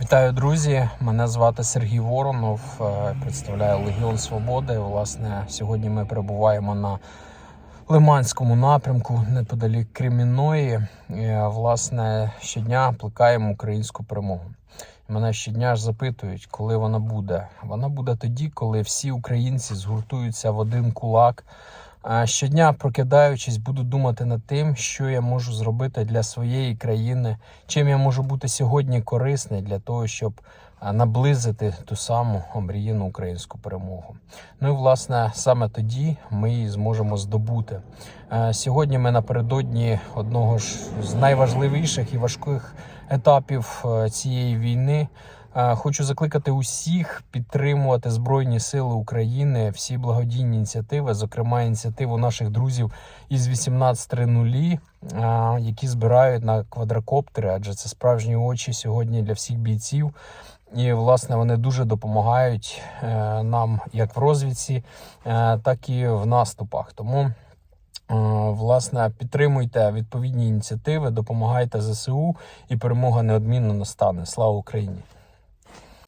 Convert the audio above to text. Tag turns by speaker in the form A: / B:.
A: Вітаю, друзі! Мене звати Сергій Воронов. е, Представляю Легіон Свободи. Власне, сьогодні ми перебуваємо на Лиманському напрямку неподалік Кремінної. Е, Власне, щодня плекаємо українську перемогу. Мене щодня ж запитують, коли вона буде. Вона буде тоді, коли всі українці згуртуються в один кулак. Щодня, прокидаючись, буду думати над тим, що я можу зробити для своєї країни, чим я можу бути сьогодні корисний для того, щоб наблизити ту саму омріяну українську перемогу. Ну і власне саме тоді ми її зможемо здобути. Сьогодні ми напередодні одного ж з найважливіших і важких етапів цієї війни. Хочу закликати усіх підтримувати Збройні Сили України, всі благодійні ініціативи, зокрема ініціативу наших друзів із 18.00, е, які збирають на квадрокоптери, адже це справжні очі сьогодні для всіх бійців. І власне вони дуже допомагають е, нам як в розвідці, е, так і в наступах. Тому е, власне підтримуйте відповідні ініціативи, допомагайте ЗСУ, і перемога неодмінно настане. Слава Україні!